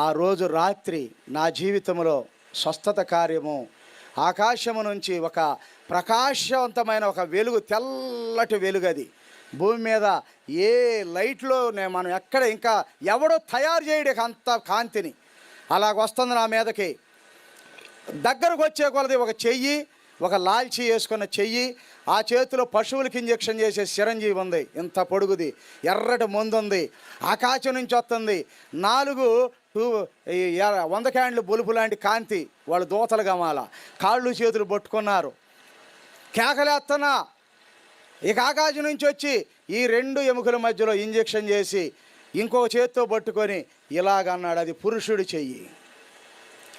ఆ రోజు రాత్రి నా జీవితంలో స్వస్థత కార్యము ఆకాశము నుంచి ఒక ప్రకాశవంతమైన ఒక వెలుగు తెల్లటి వెలుగు అది. భూమి మీద ఏ లైట్లో మనం ఎక్కడ ఇంకా ఎవడో తయారు చేయడే అంత కాంతిని. అలాగ వస్తుంది నా మీదకి. దగ్గరకు వచ్చే కొలది ఒక చెయ్యి ఒక లాల్చి వేసుకున్న చెయ్యి ఆ చేతిలో పశువులకి ఇంజెక్షన్ చేసే చిరంజీవి ఉంది. ఇంత పొడుగుది. ఎర్రటి ముందు ఉంది. ఆకాశం నుంచి వస్తుంది. నాలుగు టూ వంద క్యాండ్లు బొలుపు లాంటి కాంతి. వాళ్ళు దోతలు గమాల. కాళ్ళు చేతులు పట్టుకున్నారు. కేకలేస్తున్నా ఇక ఆకాశం నుంచి వచ్చి ఈ రెండు ఎముకల మధ్యలో ఇంజెక్షన్ చేసి ఇంకో చేత్తో పట్టుకొని ఇలాగన్నాడు. అది పురుషుడు చెయ్యి.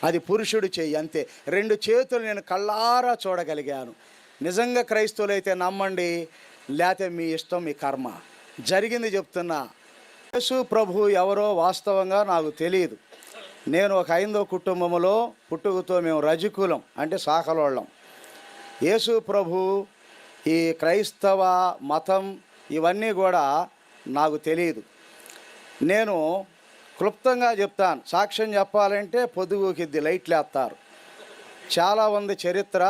అది పురుషుడు చెయ్యి అంతే. రెండు చేతులు నేను కళ్ళారా చూడగలిగాను. నిజంగా క్రైస్తవులైతే నమ్మండి లేతే మీ ఇష్టం మీ కర్మ. జరిగింది చెప్తున్నా. యేసు ప్రభు ఎవరో వాస్తవంగా నాకు తెలియదు. నేను ఒక ఐందో కుటుంబంలో పుట్టుకతో మేము రజకులం అంటే సాకలోళ్ళం. యేసు ప్రభు ఈ క్రైస్తవ మతం ఇవన్నీ కూడా నాకు తెలియదు. నేను క్లుప్తంగా చెప్తాను. సాక్ష్యం చెప్పాలంటే పొదుగుకిద్ది లైట్లు వేస్తారు. చాలా ఉంది చరిత్ర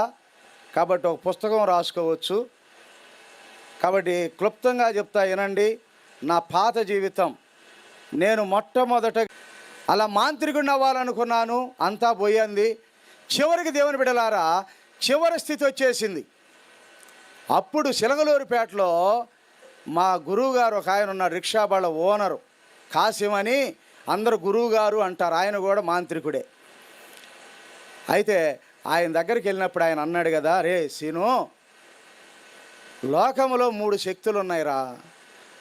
కాబట్టి ఒక పుస్తకం రాసుకోవచ్చు. కాబట్టి క్లుప్తంగా చెప్తా వినండి. నా పాత జీవితం. నేను మొట్టమొదట అలా మాంత్రికుడిని అవ్వాలనుకున్నాను. అంతా పోయింది. చివరికి దేవుని బిడలారా చివరి స్థితి వచ్చేసింది. అప్పుడు సిలగలూరుపేటలో మా గురువుగారు ఒక ఆయన ఉన్నాడు రిక్షా బళ్ళ ఓనరు. కాసిం అని అందరు గురువుగారు అంటారు. ఆయన కూడా మాంత్రికుడే. అయితే ఆయన దగ్గరికి వెళ్ళినప్పుడు ఆయన అన్నాడు కదా రే సీను లోకంలో మూడు శక్తులు ఉన్నాయిరా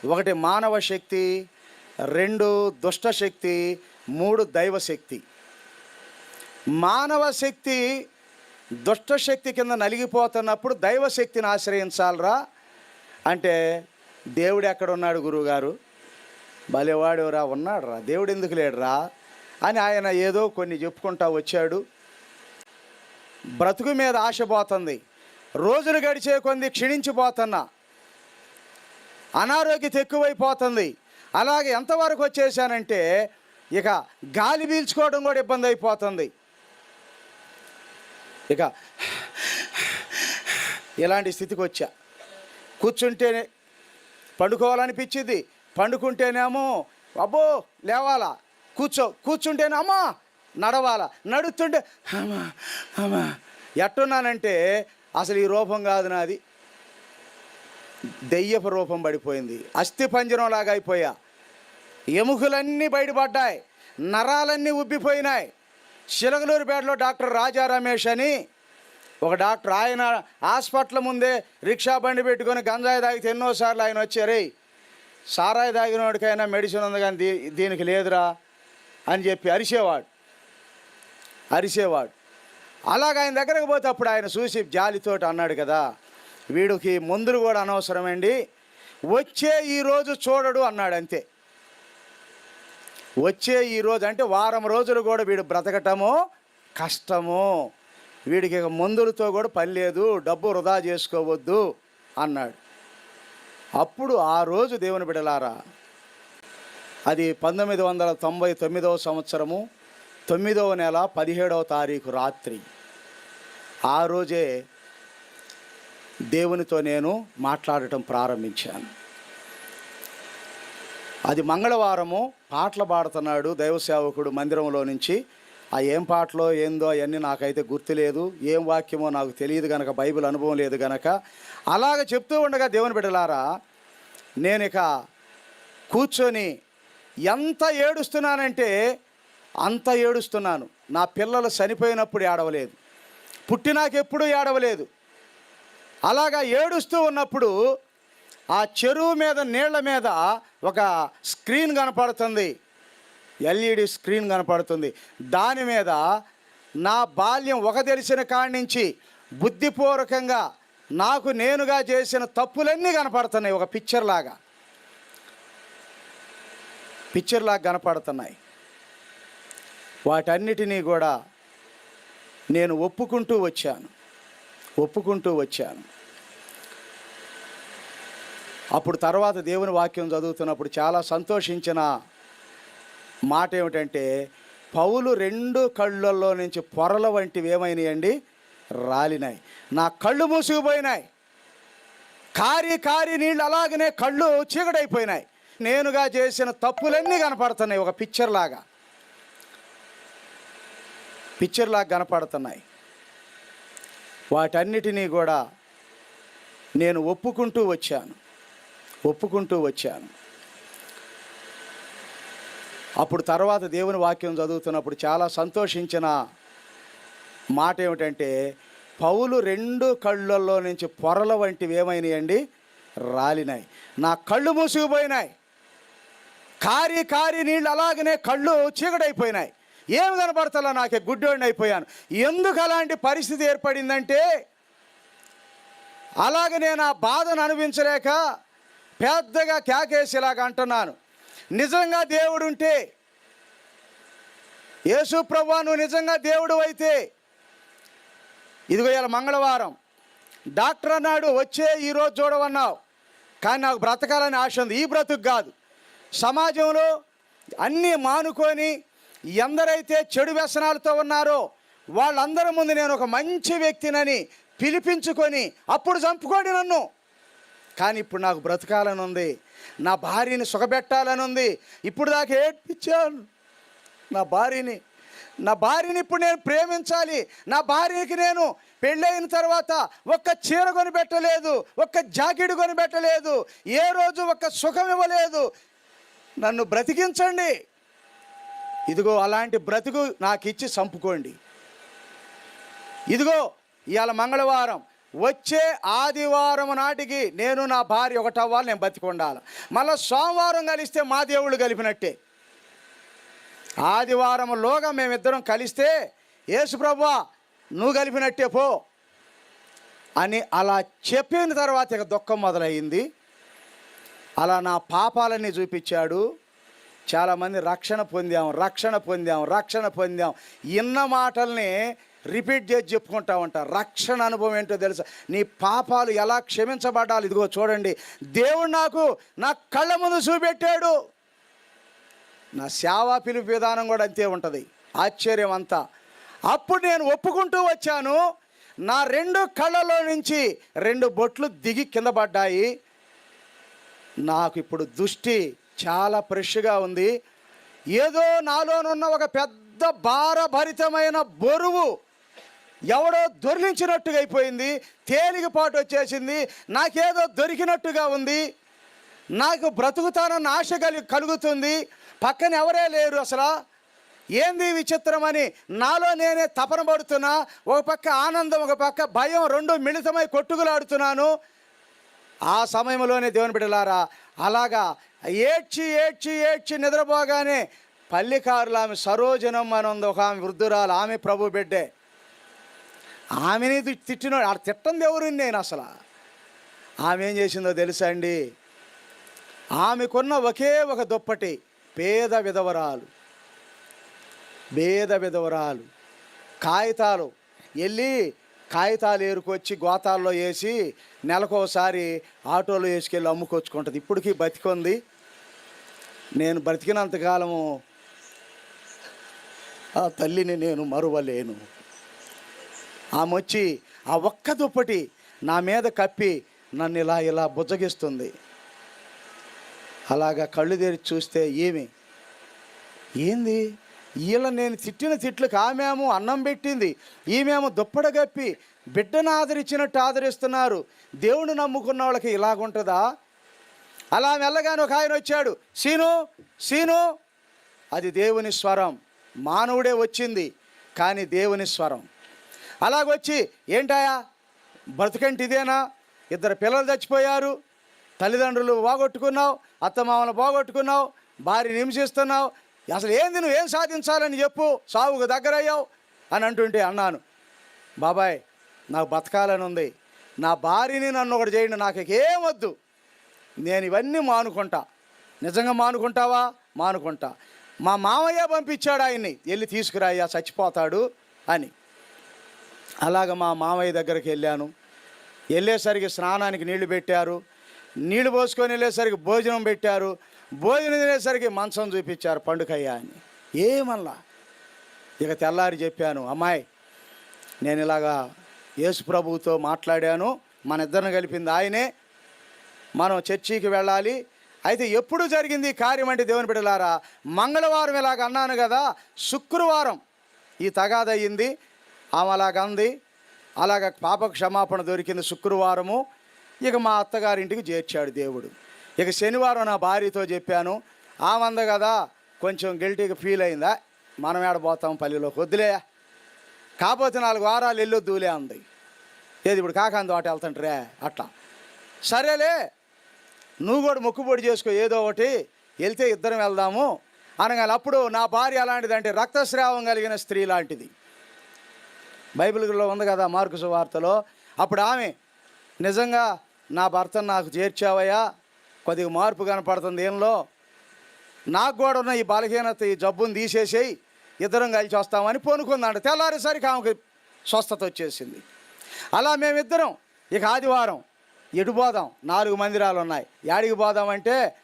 ఒకటి మానవ శక్తి రెండు దుష్ట శక్తి మూడు దైవ శక్తి. మానవ శక్తి దుష్ట శక్తి కింద నలిగిపోతున్నప్పుడు దైవ శక్తిని ఆశ్రయించాలరా? అంటే దేవుడు ఎక్కడున్నాడు గురువుగారు? భలేవాడు రా ఉన్నాడు రా దేవుడు ఎందుకు లేడురా? అని ఆయన ఏదో కొన్ని చెప్పుకుంటా వచ్చాడు. బ్రతుకు మీద ఆశ పోతుంది. రోజులు గడిచే కొంది క్షీణించిపోతున్నా. అనారోగ్యత ఎక్కువైపోతుంది. అలాగే ఎంతవరకు వచ్చేసానంటే ఇక గాలి పీల్చుకోవడం కూడా ఇబ్బంది అయిపోతుంది. ఇక ఇలాంటి స్థితికి వచ్చా. కూర్చుంటేనే పండుకోవాలనిపించింది. పండుకుంటేనేమో అబ్బో లేవాలా? కూర్చో కూర్చుంటేనే అమ్మా నడవాల? నడుస్తుంటే అమ్మా అమ్మా ఎట్టున్నానంటే అసలు ఈ రూపం కాదు నాది. దెయ్యపు రూపం పడిపోయింది. అస్థి పంజరంలాగా అయిపోయా. ఎముకలన్నీ బయటపడ్డాయి. నరాలన్నీ ఉబ్బిపోయినాయి. శిలగలూరుపేటలో డాక్టర్ రాజా రమేష్ అని ఒక డాక్టర్ ఆయన హాస్పిటల్ ముందే రిక్షా బండి పెట్టుకొని గంజాయి తాగితే ఎన్నోసార్లు ఆయన వచ్చారే సారాయి తాగినోడికైనా మెడిసిన్ ఉంది కానీ దీ దీనికి లేదురా అని చెప్పి అరిసేవాడు అరిసేవాడు. అలాగ ఆయన దగ్గరకు పోతే అప్పుడు ఆయన చూసి జాలితో అన్నాడు కదా వీడికి మందులు కూడా అనవసరమండి. వచ్చే ఈరోజు చూడడు అన్నాడు అంతే. వచ్చే ఈ రోజు అంటే వారం రోజులు కూడా వీడు బ్రతకటము కష్టము. వీడికి ఇక మందులతో కూడా పని లేదు డబ్బు వృధా చేసుకోవద్దు అన్నాడు. అప్పుడు ఆ రోజు దేవుని బిడలారా అది పంతొమ్మిది వందల తొంభై తొమ్మిదవ సంవత్సరము తొమ్మిదవ నెల పదిహేడవ తారీఖు రాత్రి. ఆ రోజే దేవునితో నేను మాట్లాడటం ప్రారంభించాను. అది మంగళవారము పాటలు పాడుతున్నాడు దైవసేవకుడు మందిరంలో నుంచి. ఆ ఏం పాటలో ఏందో అవన్నీ నాకైతే గుర్తులేదు. ఏం వాక్యమో నాకు తెలియదు గనక బైబిల్ అనుభవం లేదు గనక. అలాగ చెప్తూ ఉండగా దేవుని బిడ్డలారా నేను ఇక కూర్చొని ఎంత ఏడుస్తున్నానంటే అంత ఏడుస్తున్నాను. నా పిల్లలు చనిపోయినప్పుడు ఏడవలేదు. పుట్టినాకెప్పుడు ఏడవలేదు. అలాగా ఏడుస్తూ ఉన్నప్పుడు ఆ చెరువు మీద నీళ్ళ మీద ఒక స్క్రీన్ కనపడుతుంది. ఎల్ఈడి స్క్రీన్ కనపడుతుంది. దాని మీద నా బాల్యం ఒక తెలిసిన కాడి నుంచి బుద్ధిపూర్వకంగా నాకు నేనుగా చేసిన తప్పులన్నీ కనపడుతున్నాయి. ఒక పిక్చర్ లాగా. పిక్చర్ లాగా కనపడుతున్నాయి. వాటన్నిటినీ కూడా నేను ఒప్పుకుంటూ వచ్చాను. ఒప్పుకుంటూ వచ్చాను. అప్పుడు తర్వాత దేవుని వాక్యం చదువుతున్నప్పుడు చాలా సంతోషించిన మాట ఏమిటంటే పౌలు రెండు కళ్ళల్లో నుంచి పొరల వంటివి ఏమైనాయండి? రాలినాయి. నా కళ్ళు మూసుకుపోయినాయి. కారి కారి నీళ్ళు అలాగనే కళ్ళు చీకటైపోయినాయి. నేనుగా చేసిన తప్పులన్నీ కనపడుతున్నాయి ఒక పిక్చర్ లాగా. పిక్చర్లా కనపడుతున్నాయి. వాటన్నిటినీ కూడా నేను ఒప్పుకుంటూ వచ్చాను. ఒప్పుకుంటూ వచ్చాను. అప్పుడు తర్వాత దేవుని వాక్యం చదువుతున్నప్పుడు చాలా సంతోషించిన మాట ఏమిటంటే పౌలు రెండు కళ్ళల్లో నుంచి పొరల వంటివి ఏమైనాయండి? రాలినాయి. నా కళ్ళు మూసుకుపోయినాయి కారి కారి నీళ్ళు అలాగనే కళ్ళు చీకటైపోయినాయి. ఏమి కనపడతలా? నాకే గుడ్డోడిని అయిపోయాను. ఎందుకు అలాంటి పరిస్థితి ఏర్పడిందంటే అలాగ నేను ఆ బాధను అనుభవించలేక పెద్దగా క్యాకేసేలాగా అంటున్నాను. నిజంగా దేవుడు ఉంటే యేసు ప్రభా నువ్వు నిజంగా దేవుడు అయితే ఇదిగో ఇలా మంగళవారం. డాక్టర్ అన్నాడు వచ్చే ఈరోజు చూడవన్నావు కానీ నాకు బ్రతకాలని ఆశ ఉంది. ఈ బ్రతుకు కాదు. సమాజంలో అన్నీ మానుకొని ఎందరైతే చెడు వ్యసనాలతో ఉన్నారో వాళ్ళందరి ముందు నేను ఒక మంచి వ్యక్తినని పిలిపించుకొని అప్పుడు చంపుకోండి నన్ను. కానీ ఇప్పుడు నాకు బ్రతకాలని ఉంది నా భార్యని సుఖపెట్టాలని ఉంది ఇప్పుడు దాకా ఏడ్పించాను. నా భార్యని నా భార్యని ఇప్పుడు నేను ప్రేమించాలి నా భార్యకి నేను పెళ్ళైన తర్వాత ఒక్క చీర కొని పెట్టలేదు ఒక్క జాకెట్ కొని పెట్టలేదు ఏ రోజు ఒక్క సుఖం ఇవ్వలేదు. నన్ను బ్రతికించండి. ఇదిగో అలాంటి బ్రతుకు నాకు ఇచ్చి చంపుకోండి. ఇదిగో ఇవాళ మంగళవారం వచ్చే ఆదివారం నాటికి నేను నా భార్య ఒకటవ్వాలి నేను బతికొండాలి మళ్ళీ సోమవారం కలిస్తే మా దేవుళ్ళు కలిపినట్టే. ఆదివారంలోగా మేమిద్దరం కలిస్తే యేసు ప్రభా నువ్వు కలిపినట్టే పో అని అలా చెప్పిన తర్వాత ఇక దుఃఖం మొదలయ్యింది అలా నా పాపాలన్నీ చూపించాడు. చాలామంది రక్షణ పొందాం రక్షణ పొందాం రక్షణ పొందాం. ఇన్న మాటల్ని రిపీట్ చేసి చెప్పుకుంటా ఉంటా. రక్షణ అనుభవం ఏంటో తెలుసా? నీ పాపాలు ఎలా క్షమించబడాలి ఇదిగో చూడండి. దేవుడు నాకు నా కళ్ళ ముందు చూపెట్టాడు. నా సేవా పిలుపు విధానం కూడా అంతే ఉంటుంది. ఆశ్చర్యం అంతా. అప్పుడు నేను ఒప్పుకుంటూ వచ్చాను. నా రెండు కళ్ళలో నుంచి రెండు బొట్లు దిగి కింద పడ్డాయి. నాకు ఇప్పుడు దృష్టి చాలా ఫ్రెష్గా ఉంది. ఏదో నాలోనున్న ఒక పెద్ద భారభరితమైన బరువు ఎవడో దొరికించినట్టుగా అయిపోయింది. తేలికపాటు వచ్చేసింది. నాకేదో దొరికినట్టుగా ఉంది. నాకు బ్రతుకుతానన్న ఆశ కలి కలుగుతుంది. పక్కన ఎవరే లేరు అసలు. ఏంది విచిత్రమని నాలో నేనే తపన పడుతున్నా. ఒక పక్క ఆనందం ఒక పక్క భయం రెండు మిళితమై కొట్టుకులాడుతున్నాను. ఆ సమయంలోనే దేవుని బిడ్డలారా అలాగా ఏడ్చి ఏడ్చి ఏడ్చి నిద్రపోగానే పల్లికారులు ఆమె సరోజనం అని ఉంది ఒక ఆమె వృద్ధురాలు ఆమె ప్రభు బిడ్డే. ఆమెని తి- తిట్టినోడు ఆడ తిట్టంది ఎవరు నేను అసలు? ఆమె ఏం చేసిందో తెలుసా అండి? ఆమెకున్న ఒకే ఒక దుప్పటి పేద విధవరాలు. పేద విధవరాలు. కాగితాలు వెళ్ళి కాగితాలు ఏరుకొచ్చి గోతాల్లో వేసి నెలకోసారి ఆటోలో వేసుకెళ్ళి అమ్ముకొచ్చుకుంటుంది. ఇప్పటికీ బతికొంది. నేను బ్రతికినంతకాలము ఆ తల్లిని నేను మరువలేను. ఆమె వచ్చి ఆ ఒక్క దుప్పటి నా మీద కప్పి నన్ను ఇలా ఇలా బుజ్జగిస్తుంది. అలాగా కళ్ళు తెరిచి చూస్తే ఏమి? ఏంది? వీళ్ళ నేను తిట్టిన తిట్లకు ఆమెమో అన్నం పెట్టింది. ఈమెమో దుప్పడ కప్పి బిడ్డను ఆదరించినట్టు ఆదరిస్తున్నారు. దేవుడు నమ్ముకున్న వాళ్ళకి ఇలాగుంటుందా? అలా వెళ్ళగానే ఒక ఆయన వచ్చాడు. సీను సీను అది దేవుని స్వరం. మానవుడే వచ్చింది కానీ దేవుని స్వరం. అలాగొచ్చి ఏంటాయా? బ్రతుకంటి ఇదేనా ఇద్దరు పిల్లలు చచ్చిపోయారు. తల్లిదండ్రులు బాగొట్టుకున్నావు అత్తమామలు బాగొట్టుకున్నావు భార్య హింసిస్తున్నావు. అసలు ఏంది నువ్వు? ఏం సాధించాలని చెప్పు? సావుకు దగ్గరయ్యావు? అని అంటుంటే అన్నాను. బాబాయ్ నాకు బతకాలని ఉంది. నా భార్యని నన్ను ఒకటి చేయండి నాకు ఏం వద్దు. నేను ఇవన్నీ మానుకుంటా. నిజంగా మానుకుంటావా? మానుకుంటా. మా మామయ్య పంపించాడు ఆయన్ని. వెళ్ళి తీసుకురాయ్యా చచ్చిపోతాడు అని. అలాగ మా మామయ్య దగ్గరికి వెళ్ళాను. వెళ్ళేసరికి స్నానానికి నీళ్ళు పెట్టారు. నీళ్ళు పోసుకొని వెళ్ళేసరికి భోజనం పెట్టారు. భోజనం తినేసరికి మంచం చూపించారు పండుకయ్య అని. ఏమల్లా ఇక తెల్లారి చెప్పాను అమ్మాయి నేను ఇలాగా యేసు ప్రభువుతో మాట్లాడాను. మన ఇద్దరిని కలిపింది ఆయనే. మనం చర్చికి వెళ్ళాలి. అయితే ఎప్పుడు జరిగింది కార్యం అంటే దేవుని బిడ్డలారా మంగళవారం ఇలాగ అన్నాను కదా శుక్రవారం ఈ తగాదయ్యింది ఆమె అలాగ అంది. అలాగ పాప క్షమాపణ దొరికింది శుక్రవారము. ఇక మా అత్తగారింటికి చేర్చాడు దేవుడు. ఇక శనివారం నా భార్యతో చెప్పాను ఆమె అంద కదా కొంచెం గిల్టీగా ఫీల్ అయిందా? మనం ఏడబోతాం పల్లెలోకి? వద్దులే. కాకపోతే నాలుగు వారాలు వెళ్ళొద్దులే అంది. ఏది ఇప్పుడు కాకాంది వాటి వెళ్తుంటారే అట్లా. సరేలే నువ్వు కూడా మొక్కుబడి చేసుకో ఏదో ఒకటి. వెళ్తే ఇద్దరం వెళ్దాము. అనగానే అప్పుడు నా భార్య అలాంటిదంటే రక్తస్రావం కలిగిన స్త్రీ లాంటిది. బైబిల్లో ఉంది కదా మార్కు వార్తలో. అప్పుడు ఆమె నిజంగా నా భర్తను నాకు చేర్చావయ్యా? కొద్దిగా మార్పు కనపడుతుంది ఏంలో నాకు కూడా ఉన్న ఈ బలహీనత ఈ జబ్బుని తీసేసేయి. ఇద్దరం కలిసి వస్తామని పొనుకుందంట. తెల్లారేసరికి ఆమెకి స్వస్థత వచ్చేసింది. అలా మేమిద్దరం ఇక ఆదివారం ఎటు పోదాం? నాలుగు మందిరాలు ఉన్నాయి యాడికి పోదామంటే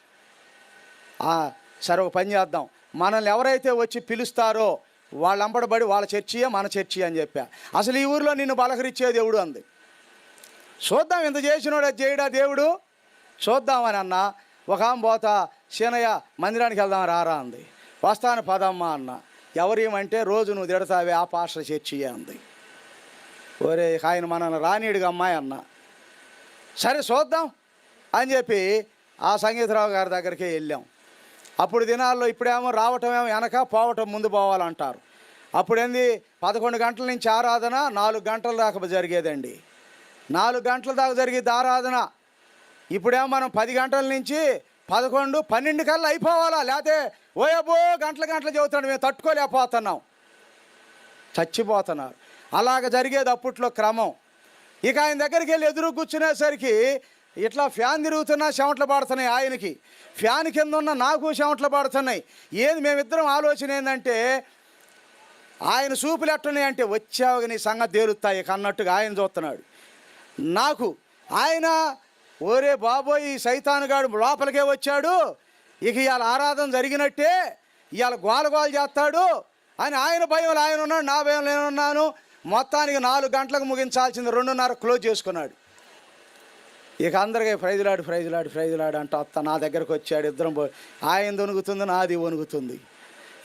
"ఆ, సరే ఒక పని చేద్దాం. మనల్ని ఎవరైతే వచ్చి పిలుస్తారో వాళ్ళంబడబడి వాళ్ళ చర్చియే మన చర్చి అని చెప్పా. అసలు ఈ ఊరిలో నిన్ను బలహరించే దేవుడు అంది. చూద్దాం ఇంత చేసినోడు చేయడా దేవుడు? చూద్దామని అన్న. ఒక ఆమె పోతా సీనయ్య మందిరానికి వెళ్దాం రారా అంది. వస్తాను పదమ్మా అన్న. ఎవరేమంటే రోజు నువ్వు తిడతావే ఆ పాస్టర్ చర్చియే అంది. ఒరే ఆయన మనల్ని రానీడుగా అమ్మాయి అన్న. సరే చూద్దాం అని చెప్పి ఆ సంగీతరావు గారి దగ్గరికి వెళ్ళాం. అప్పుడు దినాల్లో ఇప్పుడేమో రావటమేమో వెనక పోవటం ముందు పోవాలంటారు. అప్పుడేంది? పదకొండు గంటల నుంచి ఆరాధన నాలుగు గంటల దాకా జరిగేదండి. నాలుగు గంటల దాకా జరిగేది ఆరాధన. ఇప్పుడేమో మనం పది గంటల నుంచి పదకొండు పన్నెండు కల్లా అయిపోవాలా? లేకపోతే ఓయబో గంటల గంటలు చెబుతున్నాడు మేము తట్టుకోలేకపోతున్నాం. చచ్చిపోతున్నారు. అలాగ జరిగేది అప్పట్లో క్రమం. ఇక ఆయన దగ్గరికి వెళ్ళి ఎదురు కూర్చునేసరికి ఇట్లా ఫ్యాన్ తిరుగుతున్నా చెమట్లు పడుతున్నాయి ఆయనకి. ఫ్యాన్ కింద ఉన్న నాకు చెమట్లు పడుతున్నాయి. ఏది మేమిద్దరం ఆలోచన ఏంటంటే ఆయన చూపులు ఎట్టున్నాయి అంటే వచ్చావు నీ సంగతి తేలుతాయి ఇక అన్నట్టుగా ఆయన చూస్తున్నాడు. నాకు ఆయన ఓరే బాబోయ్ ఈ సైతానుగాడు లోపలికే వచ్చాడు. ఇక ఇవాళ ఆరాధన జరిగినట్టే ఇవాళ గోల గోల చేస్తాడు అని ఆయన భయంలో ఆయన ఉన్నాడు నా భయంలో నేను ఉన్నాను. మొత్తానికి నాలుగు గంటలకు ముగించాల్సింది రెండున్నర క్లోజ్ చేసుకున్నాడు. ఇక అందరికీ ప్రైజులాడు ప్రైజులాడు ప్రైజులాడు అంట అత్త నా దగ్గరకు వచ్చాడు. ఇద్దరం పో ఆయన వణుకుతుంది నాది వణుకుతుంది.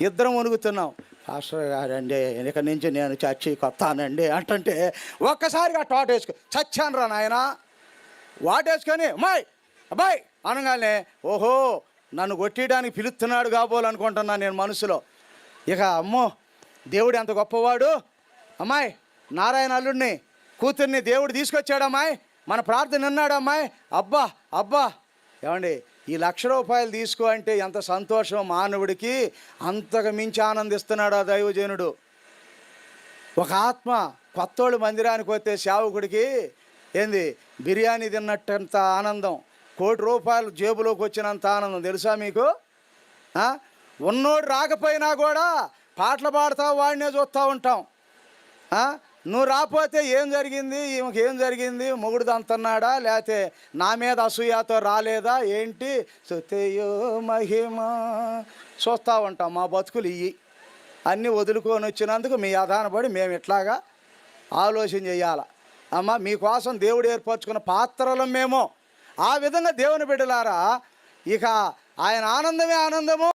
ఇద్దరం వణుకుతున్నాం. పాస్టర్ గారండి ఇక నుంచి నేను చర్చికి వస్తానండి అంటుంటే ఒక్కసారిగా టోట వేసుకో చచ్చాను రా నాయన. వాటేసుకొని అమ్మాయి అబ్బాయి అనగానే ఓహో నన్ను కొట్టేయడానికి పిలుస్తున్నాడు కాబోలనుకుంటున్నాను నేను మనసులో. ఇక అమ్మో దేవుడు ఎంత గొప్పవాడు. అమ్మాయి నారాయణ అల్లుడిని కూతుర్ని దేవుడు తీసుకొచ్చాడు అమ్మాయి మన ప్రార్థన విన్నాడు అమ్మాయి. అబ్బా అబ్బా. ఏమండి ఈ లక్ష రూపాయలు తీసుకో అంటే ఎంత సంతోషం మానవుడికి. అంతకు మించి ఆనందిస్తున్నాడు ఆ దైవజనుడు. ఒక ఆత్మ కొత్తోళ్ళు మందిరానికి వస్తే సేవకుడికి ఏంది బిర్యానీ తిన్నట్టంత ఆనందం కోటి రూపాయలు జేబులోకి వచ్చినంత ఆనందం. తెలుసా మీకు? ఉన్నోడు రాకపోయినా కూడా పాటలు పాడుతా వాడినే చూస్తూ ఉంటాం. నువ్వు రాకపోతే ఏం జరిగింది? ఈమెకి ఏం జరిగింది? మొగుడు దంతన్నాడా? లేకపోతే నా మీద అసూయతో రాలేదా? ఏంటి? సుతయో మహిమ. చూస్తూ ఉంటాం మా బతుకులు ఇయ్యి. అన్నీ వదులుకొని వచ్చినందుకు మీ ఆధారపడి మేము ఇట్లాగా ఆలోచన చేయాల. అమ్మ మీకోసం దేవుడు ఏర్పరచుకున్న పాత్రలు మేము. ఆ విధంగా దేవుని బిడ్డలారా ఇక ఆయన ఆనందమే ఆనందము.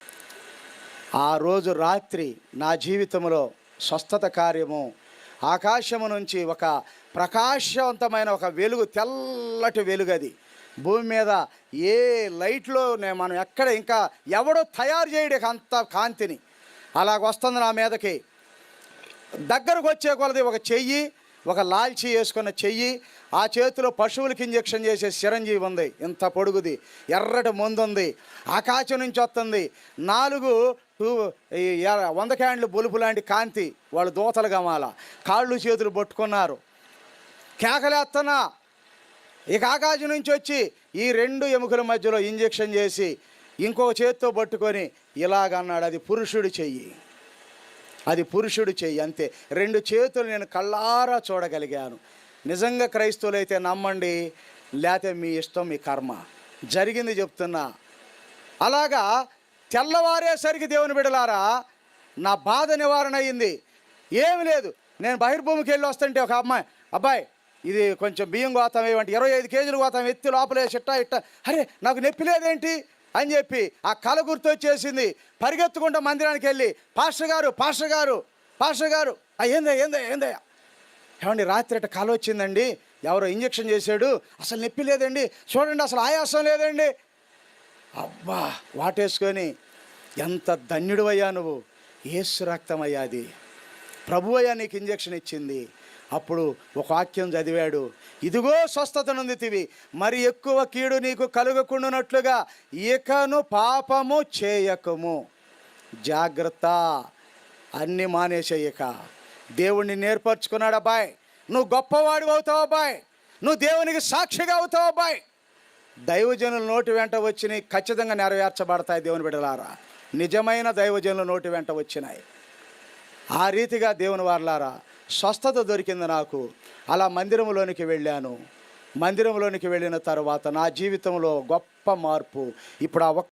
ఆ రోజు రాత్రి నా జీవితంలో స్వస్థత కార్యము ఆకాశము నుంచి ఒక ప్రకాశవంతమైన ఒక వెలుగు తెల్లటి వెలుగు అది. భూమి మీద ఏ లైట్లో మనం ఎక్కడ ఇంకా ఎవడో తయారు చేయడానికి అంత కాంతిని. అలాగ వస్తుంది నా మీదకి. దగ్గరకు వచ్చే కొలది ఒక చెయ్యి ఒక లాల్చి వేసుకున్న చెయ్యి ఆ చేతిలో పశువులకి ఇంజెక్షన్ చేసే చిరంజీవి ఉంది. ఇంత పొడుగుది ఎర్రటి ముందు ఉంది ఆకాశం నుంచి వస్తుంది. నాలుగు టూ వంద క్యాండ్లు బొలుపు లాంటి కాంతి వాళ్ళు దోతలు గమాల. కాళ్ళు చేతులు పట్టుకున్నారు. కేకలేస్తున్నా ఇక ఆకాశం నుంచి వచ్చి ఈ రెండు ఎముకల మధ్యలో ఇంజెక్షన్ చేసి ఇంకో చేత్తో పట్టుకొని ఇలాగన్నాడు అది పురుషుడు చెయ్యి. అది పురుషుడు చెయ్యి అంతే. రెండు చేతులు నేను కళ్ళారా చూడగలిగాను. నిజంగా క్రైస్తవులైతే నమ్మండి లేకపోతే మీ ఇష్టం మీ కర్మ. జరిగింది చెప్తున్నా. అలాగా తెల్లవారేసరికి దేవుని బిడలారా నా బాధ నివారణ అయింది. ఏమి లేదు. నేను బహిర్భూమికి వెళ్ళి వస్తుంటే ఒక అమ్మాయి అబ్బాయి ఇది కొంచెం బియ్యం గోతాం ఏమంటే ఇరవై ఐదు కేజీలు గోతాం ఎత్తి లోపలే చిట్టా ఇట్ట. అరే నాకు నొప్పి లేదేంటి? అని చెప్పి ఆ కళ గుర్తొచ్చేసింది. పరిగెత్తుకుంటూ మందిరానికి వెళ్ళి పాస్టర్ గారు పాస్టర్ గారు పాస్టర్ గారు. "ఆ, ఏందా ఏందా ఏమండి రాత్రి అట్ట కళ వచ్చిందండి. ఎవరో ఇంజక్షన్ చేశాడు. అసలు నొప్పి లేదండి. చూడండి అసలు ఆయాసం లేదండి. అబ్బా వాటేసుకొని ఎంత ధన్యుడు అయ్యా నువ్వు. ఏసు రక్తం అది. ప్రభు అయ్యా నీకు ఇంజెక్షన్ ఇచ్చింది. అప్పుడు ఒక వాక్యం చదివాడు ఇదిగో స్వస్థతనుంది తివి మరి ఎక్కువ కీడు నీకు కలుగకుండానట్లుగా ఇకను పాపము చేయకము. జాగ్రత్త అన్ని మానేసేయక. దేవుణ్ణి నేర్పరచుకున్నాడు అబ్బాయి. నువ్వు గొప్పవాడు అవుతావు అబ్బాయి. నువ్వు దేవునికి సాక్షిగా అవుతావు అబ్బాయి. దైవజనుల నోటి వెంట వచ్చినాయి ఖచ్చితంగా నెరవేర్చబడతాయి దేవుని బిడ్డలారా. నిజమైన దైవజనుల నోటి వెంట వచ్చినాయి. ఆ రీతిగా దేవుని వారలారా స్వస్థత దొరికింది నాకు. అలా మందిరంలోనికి వెళ్ళాను. మందిరంలోనికి వెళ్ళిన తర్వాత నా జీవితంలో గొప్ప మార్పు. ఇప్పుడు ఆ ఒక్క